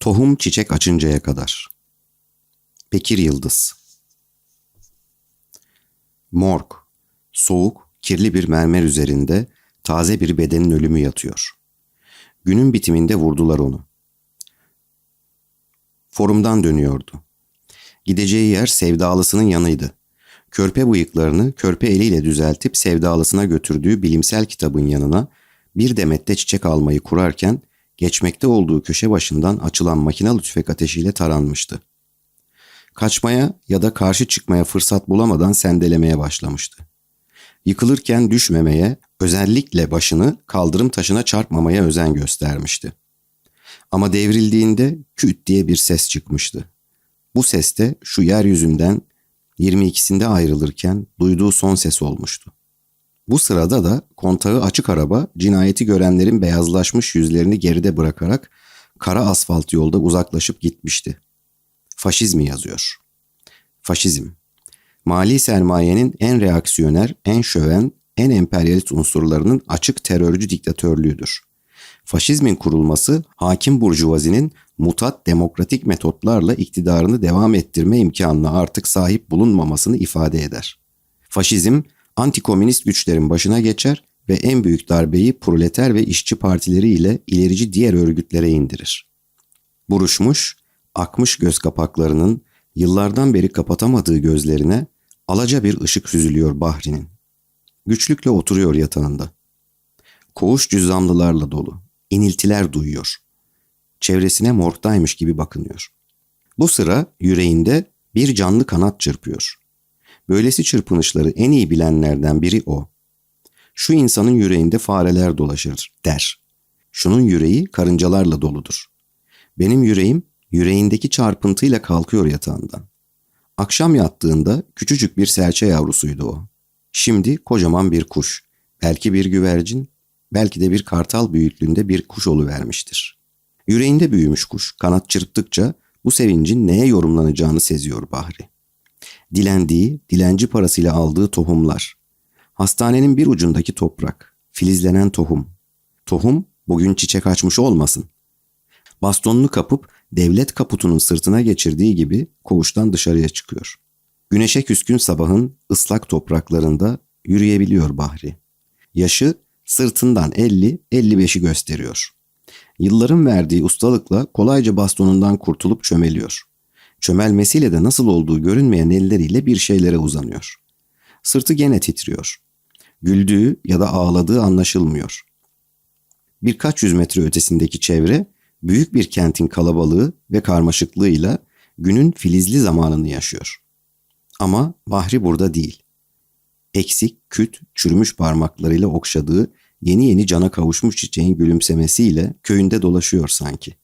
Tohum çiçek açıncaya kadar. Bekir Yıldız Morg, soğuk, kirli bir mermer üzerinde taze bir bedenin ölümü yatıyor. Günün bitiminde vurdular onu. Forumdan dönüyordu. Gideceği yer sevdalısının yanıydı. Körpe bıyıklarını körpe eliyle düzeltip sevdalısına götürdüğü bilimsel kitabın yanına bir demette çiçek almayı kurarken geçmekte olduğu köşe başından açılan makinalı tüfek ateşiyle taranmıştı. Kaçmaya ya da karşı çıkmaya fırsat bulamadan sendelemeye başlamıştı. Yıkılırken düşmemeye, özellikle başını kaldırım taşına çarpmamaya özen göstermişti. Ama devrildiğinde küt diye bir ses çıkmıştı. Bu ses de şu yeryüzünden 22'sinde ayrılırken duyduğu son ses olmuştu. Bu sırada da kontağı açık araba cinayeti görenlerin beyazlaşmış yüzlerini geride bırakarak kara asfalt yolda uzaklaşıp gitmişti. Faşizmi yazıyor. Faşizm. Mali sermayenin en reaksiyoner, en şöven, en emperyalist unsurlarının açık terörcü diktatörlüğüdür. Faşizmin kurulması hakim burjuvazinin mutat demokratik metotlarla iktidarını devam ettirme imkanına artık sahip bulunmamasını ifade eder. Faşizm antikomünist güçlerin başına geçer ve en büyük darbeyi proleter ve işçi partileri ile ilerici diğer örgütlere indirir. Buruşmuş, akmış göz kapaklarının yıllardan beri kapatamadığı gözlerine alaca bir ışık süzülüyor Bahri'nin. Güçlükle oturuyor yatağında. Koğuş cüzzamlılarla dolu. iniltiler duyuyor. Çevresine morgdaymış gibi bakınıyor. Bu sıra yüreğinde bir canlı kanat çırpıyor. Böylesi çırpınışları en iyi bilenlerden biri o. Şu insanın yüreğinde fareler dolaşır der. Şunun yüreği karıncalarla doludur. Benim yüreğim yüreğindeki çarpıntıyla kalkıyor yatağından. Akşam yattığında küçücük bir serçe yavrusuydu o. Şimdi kocaman bir kuş, belki bir güvercin, belki de bir kartal büyüklüğünde bir kuş vermiştir. Yüreğinde büyümüş kuş kanat çırptıkça bu sevincin neye yorumlanacağını seziyor Bahri dilendiği, dilenci parasıyla aldığı tohumlar. Hastanenin bir ucundaki toprak, filizlenen tohum. Tohum bugün çiçek açmış olmasın. Bastonunu kapıp devlet kaputunun sırtına geçirdiği gibi koğuştan dışarıya çıkıyor. Güneşe küskün sabahın ıslak topraklarında yürüyebiliyor Bahri. Yaşı sırtından 50-55'i gösteriyor. Yılların verdiği ustalıkla kolayca bastonundan kurtulup çömeliyor. Çömelmesiyle de nasıl olduğu görünmeyen elleriyle bir şeylere uzanıyor. Sırtı gene titriyor. Güldüğü ya da ağladığı anlaşılmıyor. Birkaç yüz metre ötesindeki çevre büyük bir kentin kalabalığı ve karmaşıklığıyla günün filizli zamanını yaşıyor. Ama Bahri burada değil. Eksik, küt, çürümüş parmaklarıyla okşadığı yeni yeni cana kavuşmuş çiçeğin gülümsemesiyle köyünde dolaşıyor sanki.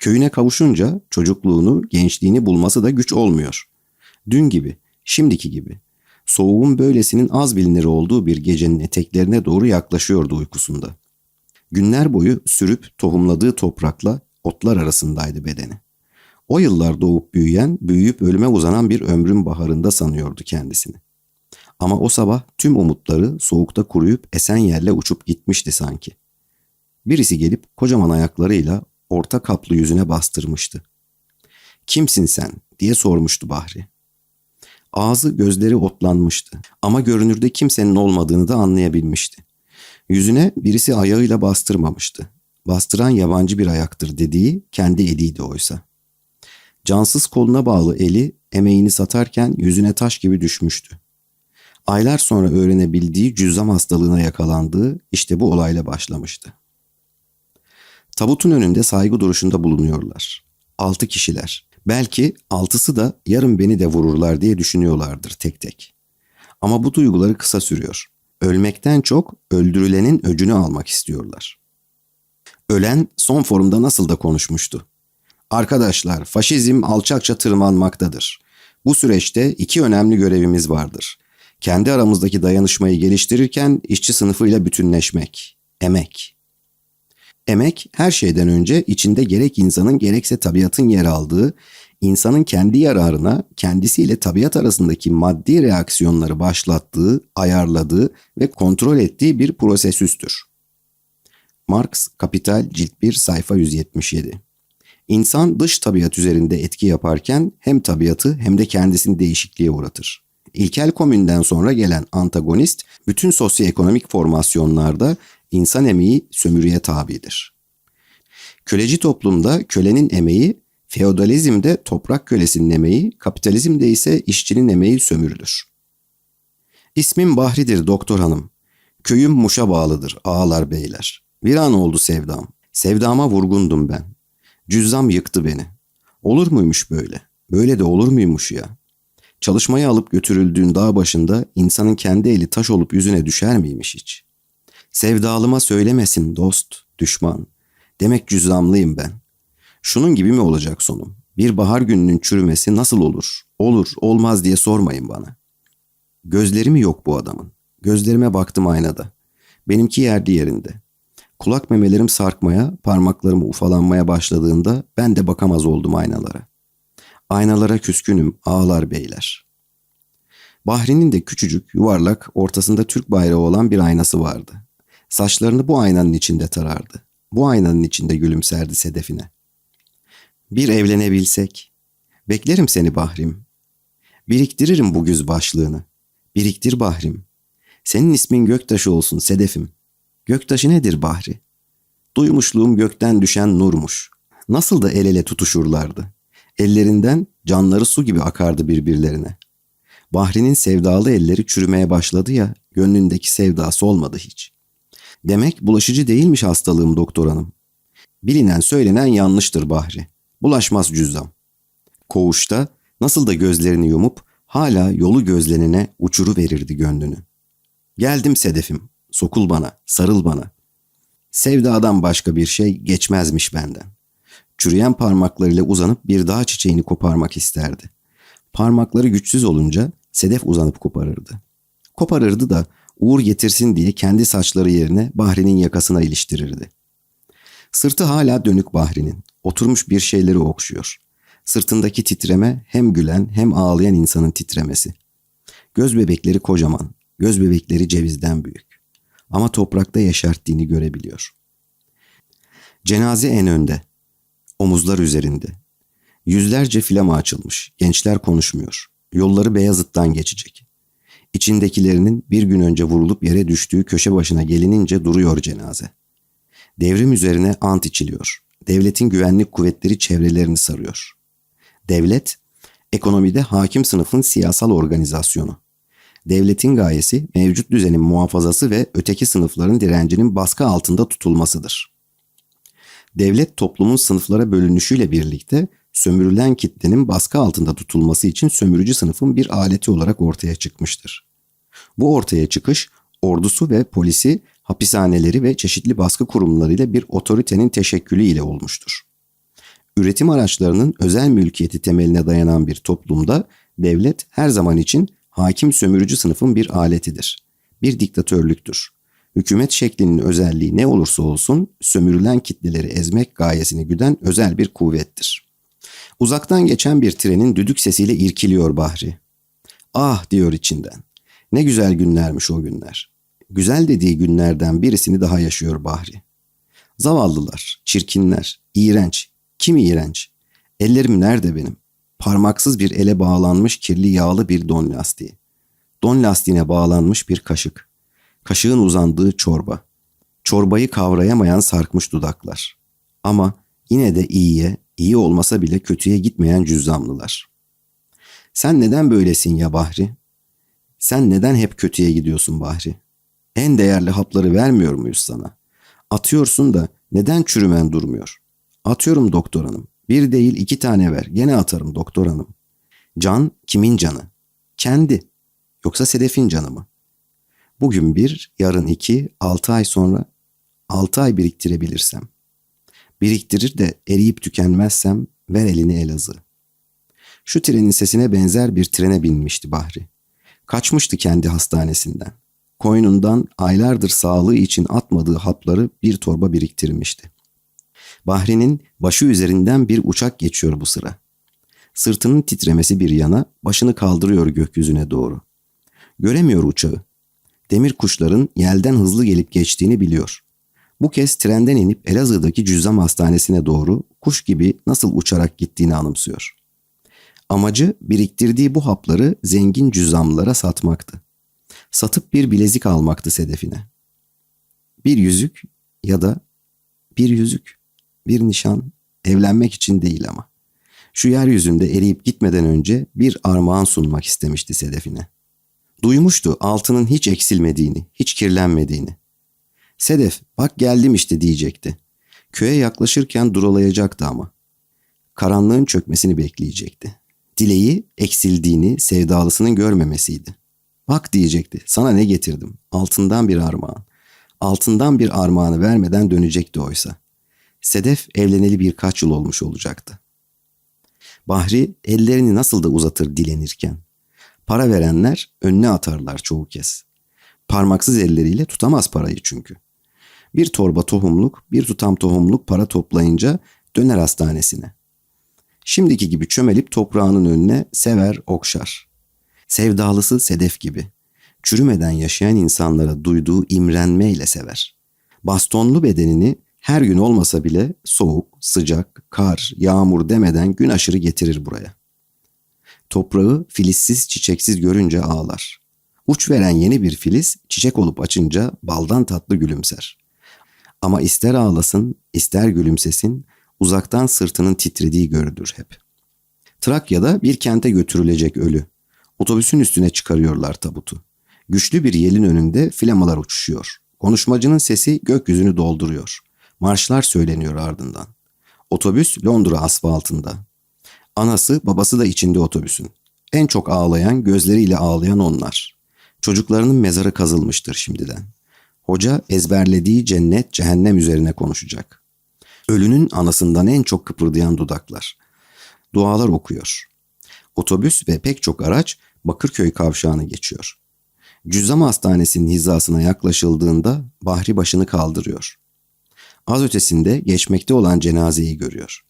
Köyüne kavuşunca çocukluğunu, gençliğini bulması da güç olmuyor. Dün gibi, şimdiki gibi. Soğuğun böylesinin az bilinir olduğu bir gecenin eteklerine doğru yaklaşıyordu uykusunda. Günler boyu sürüp tohumladığı toprakla otlar arasındaydı bedeni. O yıllar doğup büyüyen, büyüyüp ölüme uzanan bir ömrün baharında sanıyordu kendisini. Ama o sabah tüm umutları soğukta kuruyup esen yerle uçup gitmişti sanki. Birisi gelip kocaman ayaklarıyla orta kaplı yüzüne bastırmıştı. Kimsin sen diye sormuştu Bahri. Ağzı gözleri otlanmıştı ama görünürde kimsenin olmadığını da anlayabilmişti. Yüzüne birisi ayağıyla bastırmamıştı. Bastıran yabancı bir ayaktır dediği kendi eliydi oysa. Cansız koluna bağlı eli emeğini satarken yüzüne taş gibi düşmüştü. Aylar sonra öğrenebildiği cüzzam hastalığına yakalandığı işte bu olayla başlamıştı. Tabutun önünde saygı duruşunda bulunuyorlar. Altı kişiler. Belki altısı da yarın beni de vururlar diye düşünüyorlardır tek tek. Ama bu duyguları kısa sürüyor. Ölmekten çok öldürülenin öcünü almak istiyorlar. Ölen son forumda nasıl da konuşmuştu. Arkadaşlar faşizm alçakça tırmanmaktadır. Bu süreçte iki önemli görevimiz vardır. Kendi aramızdaki dayanışmayı geliştirirken işçi sınıfıyla bütünleşmek. Emek. Emek her şeyden önce içinde gerek insanın gerekse tabiatın yer aldığı, insanın kendi yararına kendisiyle tabiat arasındaki maddi reaksiyonları başlattığı, ayarladığı ve kontrol ettiği bir prosesüstür. Marx Kapital Cilt 1 sayfa 177 İnsan dış tabiat üzerinde etki yaparken hem tabiatı hem de kendisini değişikliğe uğratır. İlkel komünden sonra gelen antagonist bütün sosyoekonomik formasyonlarda insan emeği sömürüye tabidir. Köleci toplumda kölenin emeği, feodalizmde toprak kölesinin emeği, kapitalizmde ise işçinin emeği sömürülür. İsmim Bahri'dir doktor hanım. Köyüm Muş'a bağlıdır ağalar beyler. Bir an oldu sevdam. Sevdama vurgundum ben. Cüzzam yıktı beni. Olur muymuş böyle? Böyle de olur muymuş ya? Çalışmaya alıp götürüldüğün dağ başında insanın kendi eli taş olup yüzüne düşer miymiş hiç? Sevdalıma söylemesin dost, düşman. Demek cüzzamlıyım ben. Şunun gibi mi olacak sonum? Bir bahar gününün çürümesi nasıl olur? Olur, olmaz diye sormayın bana. Gözleri mi yok bu adamın? Gözlerime baktım aynada. Benimki yerli yerinde. Kulak memelerim sarkmaya, parmaklarım ufalanmaya başladığında ben de bakamaz oldum aynalara. Aynalara küskünüm ağlar beyler. Bahri'nin de küçücük, yuvarlak, ortasında Türk bayrağı olan bir aynası vardı. Saçlarını bu aynanın içinde tarardı. Bu aynanın içinde gülümserdi sedefine. Bir evlenebilsek. Beklerim seni Bahrim. Biriktiririm bu güz başlığını. Biriktir Bahrim. Senin ismin Göktaşı olsun Sedefim. Göktaşı nedir Bahri? Duymuşluğum gökten düşen nurmuş. Nasıl da el ele tutuşurlardı. Ellerinden canları su gibi akardı birbirlerine. Bahri'nin sevdalı elleri çürümeye başladı ya, gönlündeki sevdası olmadı hiç. Demek bulaşıcı değilmiş hastalığım doktor hanım. Bilinen söylenen yanlıştır Bahri. Bulaşmaz cüzzam. Koğuşta nasıl da gözlerini yumup hala yolu gözlenene uçuru verirdi gönlünü. Geldim Sedef'im, sokul bana, sarıl bana. Sevdadan başka bir şey geçmezmiş benden. Çürüyen parmaklarıyla uzanıp bir dağ çiçeğini koparmak isterdi. Parmakları güçsüz olunca Sedef uzanıp koparırdı. Koparırdı da uğur getirsin diye kendi saçları yerine Bahri'nin yakasına iliştirirdi. Sırtı hala dönük Bahri'nin. Oturmuş bir şeyleri okşuyor. Sırtındaki titreme hem gülen hem ağlayan insanın titremesi. Göz bebekleri kocaman, göz bebekleri cevizden büyük. Ama toprakta yaşarttığını görebiliyor. Cenaze en önde. Omuzlar üzerinde. Yüzlerce filama açılmış. Gençler konuşmuyor. Yolları Beyazıt'tan geçecek. İçindekilerinin bir gün önce vurulup yere düştüğü köşe başına gelinince duruyor cenaze. Devrim üzerine ant içiliyor. Devletin güvenlik kuvvetleri çevrelerini sarıyor. Devlet, ekonomide hakim sınıfın siyasal organizasyonu. Devletin gayesi mevcut düzenin muhafazası ve öteki sınıfların direncinin baskı altında tutulmasıdır. Devlet toplumun sınıflara bölünüşüyle birlikte sömürülen kitlenin baskı altında tutulması için sömürücü sınıfın bir aleti olarak ortaya çıkmıştır. Bu ortaya çıkış ordusu ve polisi, hapishaneleri ve çeşitli baskı kurumlarıyla bir otoritenin teşekkülü ile olmuştur. Üretim araçlarının özel mülkiyeti temeline dayanan bir toplumda devlet her zaman için hakim sömürücü sınıfın bir aletidir. Bir diktatörlüktür. Hükümet şeklinin özelliği ne olursa olsun sömürülen kitleleri ezmek gayesini güden özel bir kuvvettir. Uzaktan geçen bir trenin düdük sesiyle irkiliyor Bahri. Ah diyor içinden. Ne güzel günlermiş o günler. Güzel dediği günlerden birisini daha yaşıyor Bahri. Zavallılar, çirkinler, iğrenç. Kim iğrenç? Ellerim nerede benim? Parmaksız bir ele bağlanmış kirli yağlı bir don lastiği. Don lastiğine bağlanmış bir kaşık. Kaşığın uzandığı çorba. Çorbayı kavrayamayan sarkmış dudaklar. Ama yine de iyiye, iyi olmasa bile kötüye gitmeyen cüzzamlılar. Sen neden böylesin ya Bahri? Sen neden hep kötüye gidiyorsun Bahri? En değerli hapları vermiyor muyuz sana? Atıyorsun da neden çürümen durmuyor? Atıyorum doktor hanım. Bir değil iki tane ver. Gene atarım doktor hanım. Can kimin canı? Kendi. Yoksa Sedef'in canı mı? Bugün bir, yarın iki, altı ay sonra altı ay biriktirebilirsem. Biriktirir de eriyip tükenmezsem ver elini Elazığ. Şu trenin sesine benzer bir trene binmişti Bahri. Kaçmıştı kendi hastanesinden. Koynundan aylardır sağlığı için atmadığı hapları bir torba biriktirmişti. Bahri'nin başı üzerinden bir uçak geçiyor bu sıra. Sırtının titremesi bir yana başını kaldırıyor gökyüzüne doğru. Göremiyor uçağı. Demir kuşların yelden hızlı gelip geçtiğini biliyor. Bu kez trenden inip Elazığ'daki Cüzzam Hastanesi'ne doğru kuş gibi nasıl uçarak gittiğini anımsıyor. Amacı biriktirdiği bu hapları zengin cüzzamlılara satmaktı. Satıp bir bilezik almaktı sedefine. Bir yüzük ya da bir yüzük, bir nişan evlenmek için değil ama. Şu yeryüzünde eriyip gitmeden önce bir armağan sunmak istemişti sedefine. Duymuştu altının hiç eksilmediğini, hiç kirlenmediğini. Sedef bak geldim işte diyecekti. Köye yaklaşırken duralayacaktı ama. Karanlığın çökmesini bekleyecekti. Dileği eksildiğini sevdalısının görmemesiydi. Bak diyecekti sana ne getirdim altından bir armağan. Altından bir armağanı vermeden dönecekti oysa. Sedef evleneli birkaç yıl olmuş olacaktı. Bahri ellerini nasıl da uzatır dilenirken. Para verenler önüne atarlar çoğu kez. Parmaksız elleriyle tutamaz parayı çünkü. Bir torba tohumluk, bir tutam tohumluk para toplayınca döner hastanesine. Şimdiki gibi çömelip toprağının önüne sever okşar. Sevdalısı sedef gibi. Çürümeden yaşayan insanlara duyduğu imrenmeyle sever. Bastonlu bedenini her gün olmasa bile soğuk, sıcak, kar, yağmur demeden gün aşırı getirir buraya. Toprağı filizsiz, çiçeksiz görünce ağlar. Uç veren yeni bir filiz çiçek olup açınca baldan tatlı gülümser. Ama ister ağlasın, ister gülümsesin, uzaktan sırtının titrediği görülür hep. Trakya'da bir kente götürülecek ölü. Otobüsün üstüne çıkarıyorlar tabutu. Güçlü bir yelin önünde flamalar uçuşuyor. Konuşmacının sesi gökyüzünü dolduruyor. Marşlar söyleniyor ardından. Otobüs Londra asfaltında. Anası babası da içinde otobüsün. En çok ağlayan gözleriyle ağlayan onlar. Çocuklarının mezarı kazılmıştır şimdiden. Hoca ezberlediği cennet cehennem üzerine konuşacak. Ölünün anasından en çok kıpırdayan dudaklar. Dualar okuyor. Otobüs ve pek çok araç Bakırköy kavşağını geçiyor. Cüzzam Hastanesi'nin hizasına yaklaşıldığında Bahri başını kaldırıyor. Az ötesinde geçmekte olan cenazeyi görüyor.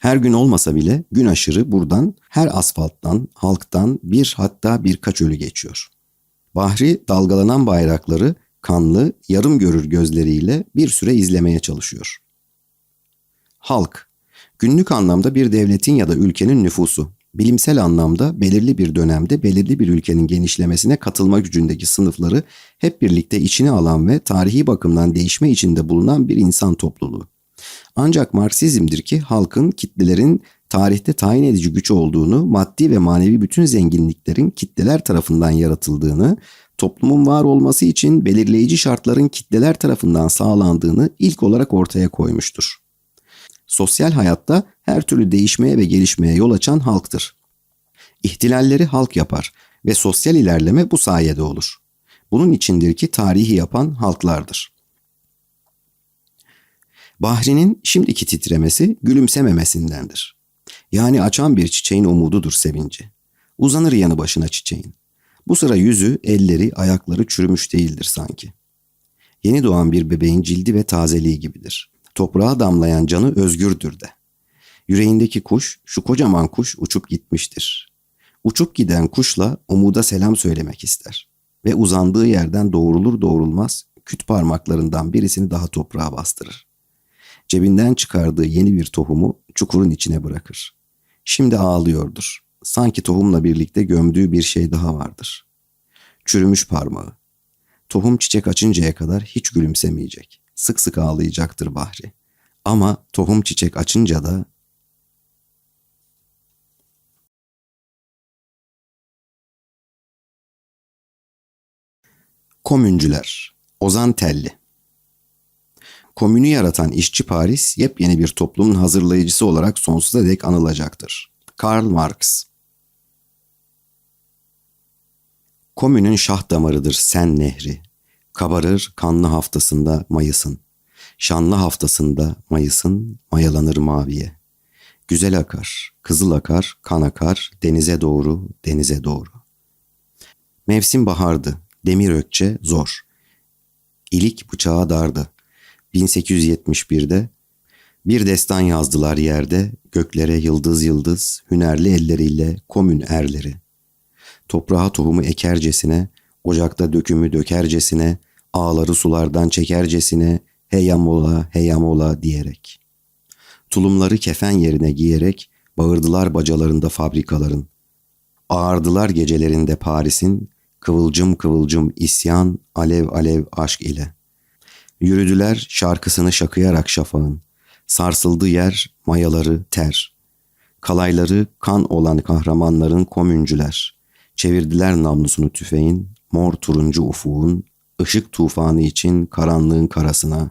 Her gün olmasa bile gün aşırı buradan her asfalttan, halktan bir hatta birkaç ölü geçiyor. Bahri dalgalanan bayrakları kanlı, yarım görür gözleriyle bir süre izlemeye çalışıyor. Halk, günlük anlamda bir devletin ya da ülkenin nüfusu, bilimsel anlamda belirli bir dönemde belirli bir ülkenin genişlemesine katılma gücündeki sınıfları hep birlikte içine alan ve tarihi bakımdan değişme içinde bulunan bir insan topluluğu. Ancak Marksizmdir ki halkın kitlelerin tarihte tayin edici güç olduğunu, maddi ve manevi bütün zenginliklerin kitleler tarafından yaratıldığını, toplumun var olması için belirleyici şartların kitleler tarafından sağlandığını ilk olarak ortaya koymuştur. Sosyal hayatta her türlü değişmeye ve gelişmeye yol açan halktır. İhtilalleri halk yapar ve sosyal ilerleme bu sayede olur. Bunun içindir ki tarihi yapan halklardır. Bahri'nin şimdiki titremesi gülümsememesindendir. Yani açan bir çiçeğin umududur sevinci. Uzanır yanı başına çiçeğin. Bu sıra yüzü, elleri, ayakları çürümüş değildir sanki. Yeni doğan bir bebeğin cildi ve tazeliği gibidir. Toprağa damlayan canı özgürdür de. Yüreğindeki kuş, şu kocaman kuş uçup gitmiştir. Uçup giden kuşla umuda selam söylemek ister. Ve uzandığı yerden doğrulur doğrulmaz küt parmaklarından birisini daha toprağa bastırır. Cebinden çıkardığı yeni bir tohumu çukurun içine bırakır. Şimdi ağlıyordur. Sanki tohumla birlikte gömdüğü bir şey daha vardır. Çürümüş parmağı. Tohum çiçek açıncaya kadar hiç gülümsemeyecek. Sık sık ağlayacaktır Bahri. Ama tohum çiçek açınca da Komüncüler Ozan Telli Komünü yaratan işçi Paris yepyeni bir toplumun hazırlayıcısı olarak sonsuza dek anılacaktır. Karl Marx Komünün şah damarıdır sen nehri. Kabarır kanlı haftasında mayısın. Şanlı haftasında mayısın mayalanır maviye. Güzel akar, kızıl akar, kan akar, denize doğru, denize doğru. Mevsim bahardı, demir ökçe zor. İlik bıçağa dardı. 1871'de bir destan yazdılar yerde, göklere yıldız yıldız, hünerli elleriyle komün erleri. Toprağa tohumu ekercesine, ocakta dökümü dökercesine, ağları sulardan çekercesine, heyamola heyamola diyerek. Tulumları kefen yerine giyerek bağırdılar bacalarında fabrikaların. Ağardılar gecelerinde Paris'in kıvılcım kıvılcım isyan, alev alev aşk ile. Yürüdüler şarkısını şakıyarak şafağın. Sarsıldı yer, mayaları ter. Kalayları kan olan kahramanların komüncüler. Çevirdiler namlusunu tüfeğin, mor turuncu ufuğun, ışık tufanı için karanlığın karasına.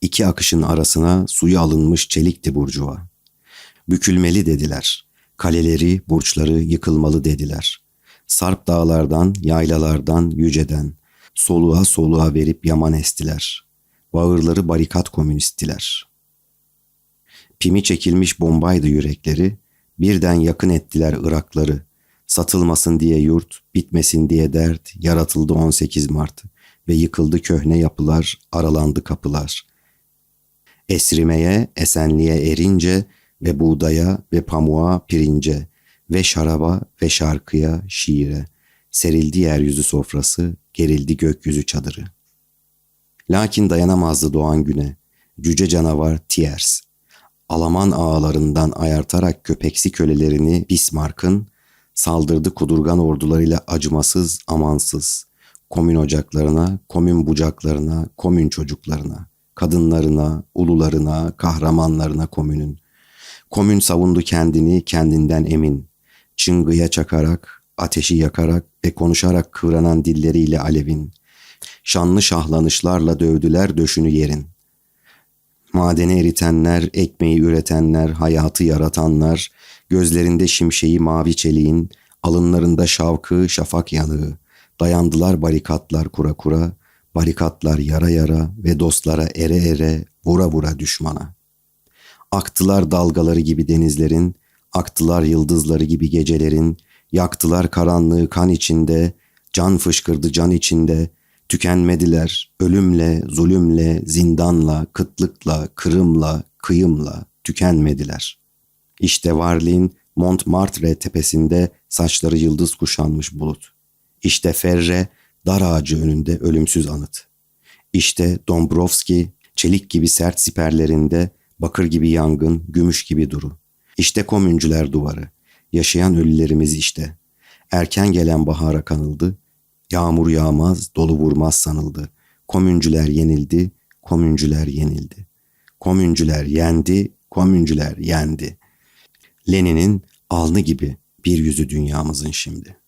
iki akışın arasına suyu alınmış çelikti burcuva. Bükülmeli dediler. Kaleleri, burçları yıkılmalı dediler. Sarp dağlardan, yaylalardan, yüceden, soluğa soluğa verip yaman estiler. Bağırları barikat komünisttiler. Pimi çekilmiş bombaydı yürekleri, birden yakın ettiler Irakları. Satılmasın diye yurt, bitmesin diye dert, yaratıldı 18 Mart ve yıkıldı köhne yapılar, aralandı kapılar. Esrimeye, esenliğe erince ve buğdaya ve pamuğa pirince ve şaraba ve şarkıya şiire serildi yeryüzü sofrası, gerildi gökyüzü çadırı. Lakin dayanamazdı doğan güne. Cüce canavar Tiers. Alaman ağalarından ayartarak köpeksi kölelerini Bismarck'ın saldırdı kudurgan ordularıyla acımasız, amansız. Komün ocaklarına, komün bucaklarına, komün çocuklarına, kadınlarına, ulularına, kahramanlarına komünün. Komün savundu kendini kendinden emin. Çıngıya çakarak, ateşi yakarak ve konuşarak kıvranan dilleriyle alevin. Şanlı şahlanışlarla dövdüler döşünü yerin. Madeni eritenler, ekmeği üretenler, hayatı yaratanlar, gözlerinde şimşeği mavi çeliğin, alınlarında şavkı, şafak yanığı. Dayandılar barikatlar kura kura, barikatlar yara yara ve dostlara ere ere, vura vura düşmana. Aktılar dalgaları gibi denizlerin, aktılar yıldızları gibi gecelerin, yaktılar karanlığı kan içinde, can fışkırdı can içinde, tükenmediler ölümle, zulümle, zindanla, kıtlıkla, kırımla, kıyımla tükenmediler. İşte Varlin Montmartre tepesinde saçları yıldız kuşanmış bulut. İşte Ferre dar ağacı önünde ölümsüz anıt. İşte Dombrovski çelik gibi sert siperlerinde bakır gibi yangın, gümüş gibi duru. İşte komüncüler duvarı. Yaşayan ölülerimiz işte. Erken gelen bahara kanıldı. Yağmur yağmaz, dolu vurmaz sanıldı. Komüncüler yenildi, komüncüler yenildi. Komüncüler yendi, komüncüler yendi. Lenin'in alnı gibi bir yüzü dünyamızın şimdi.''